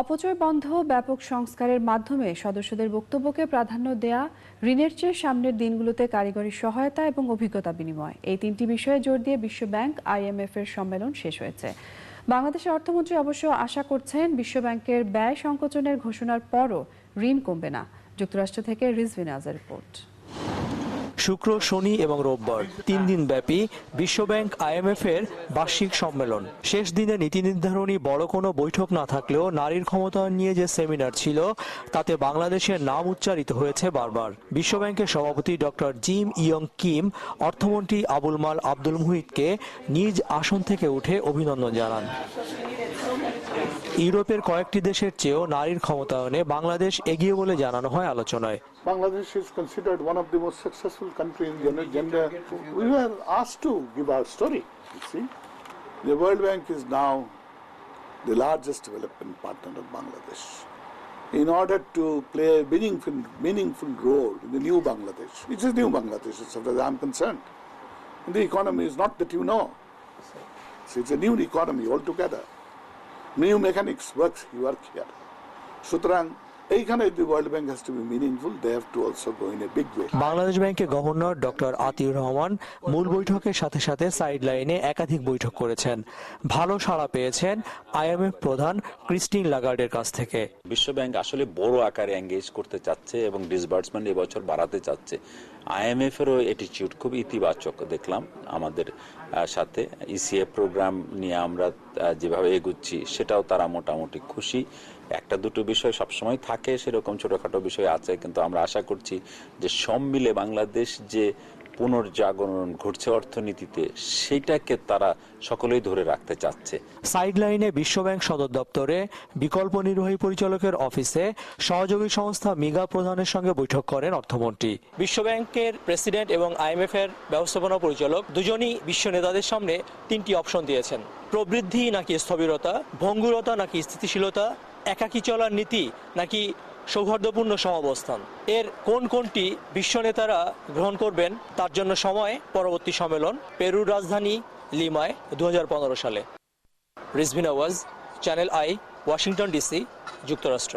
অপচয় বন্ধ ব্যাপক সংস্কারের মাধ্যমে সদস্যদের বক্তব্যকে প্রাধান্য দেয়া, ঋণের চেয়ে সামনের দিনগুলোতে কারিগরি সহায়তা এবং অভিজ্ঞতা বিনিময়। এই তিনটি বিষয়ে জোর দিয়ে বিশ্বব্যাংক আইএমএফ এর সম্মেলন শেষ হয়েছে। বাংলাদেশের অর্থমন্ত্রী অবশ্য আশা করছেন বিশ্বব্যাংকের ব্যয় সংকোচনের ঘোষণার পরও ঋণ কমবে না। যুক্তরাষ্ট্র থেকে রিজভিন আজের রিপোর্ট। শুক্র, শনি এবং রোববার, তিন দিন ব্যাপী বিশ্বব্যাংক আইএমএফ এর বার্ষিক সম্মেলন। শেষ দিনে নীতি নির্ধারণী বড় কোনো বৈঠক না থাকলেও নারীর ক্ষমতায়ন নিয়ে যে সেমিনার ছিল, তাতে বাংলাদেশের নাম উচ্চারিত হয়েছে বারবার। বিশ্বব্যাংকের সভাপতি ডক্টর জিম ইয়ং কিম, অর্থমন্ত্রী আবুল মাল আব্দুল মুহিতকে নিজ আসন থেকে উঠে অভিনন্দন জানান। ইউরোপের কয়েকটি দেশের চেয়েও নারীর ক্ষমতায়নে বাংলাদেশ এগিয়ে বলে জানানো হয় আলোচনায় considered one of the most successful countries in gender- gender. We were asked to give our story, you see. The World Bank is now the largest development partner of Bangladesh. In order to play a meaningful, meaningful role in the new Bangladesh, which is new Bangladesh as far as I'm concerned, the economy is not that you know. So it's a new economy altogether. New mechanics works, work here. সুতরাং এইখানে be meaningful, they have to also go in a big way. Bangladesh ব্যাংকের governor doctor Atiur Rahman মূল বৈঠকের সাথে সাথে side লাইনে একাধিক বৈঠক করেছেন। ভালো সাড়া পেয়েছেন আইএমএফ প্রধান ক্রিস্টিন লাগার্ডের কাছ থেকে। বিশ্বব্যাংক আসলে বড় আকারে এঙ্গেজ করতে চাচ্ছে এবং ডিসবার্সমেন্ট এবছর বাড়াতে চাচ্ছে। আইএমএফ এরও অ্যাটিটিউড খুব ইতিবাচক দেখলাম আমাদের সাথে। ইসিএ প্রোগ্রাম নিয়ে আমরা যেভাবে এগুচ্ছি সেটাও তারা মোটামুটি খুশি। একটা দুটো বিষয় সবসময় থাকে। সেরকম ছোটখাটো বিষয় আছে কিন্তু আমরা আশা করছি যে সব মিলে বাংলাদেশ যে পুনর্জাগরণ ঘটছে অর্থনীতিতে সেটাকে তারা সকলেই ধরে রাখতে চাচ্ছে। সাইড লাইনে বিশ্বব্যাংক সদর দপ্তরে বিকল্প নির্বাহী পরিচালকের অফিসে সহযোগী সংস্থা মিগা প্রধানের সঙ্গে বৈঠক করেন অর্থমন্ত্রী। বিশ্বব্যাংকের প্রেসিডেন্ট এবং আইএমএফ এর ব্যবস্থাপনা পরিচালক দুজনই বিশ্ব নেতাদের সামনে তিনটি অপশন দিয়েছেন। প্রবৃদ্ধি নাকি স্থবিরতা ভঙ্গুরতা নাকি স্থিতিশীলতা একাকী চলার নীতি নাকি সৌহার্দ্যপূর্ণ সমাবস্থান এর কোন কোনটি বিশ্ব নেতারা গ্রহণ করবেন তার জন্য সময়? পরবর্তী সম্মেলন পেরুর রাজধানী লিমায় দু হাজার পনেরো সালে। রিজভিন আওয়াজ, চ্যানেল আই, ওয়াশিংটন ডিসি, যুক্তরাষ্ট্র।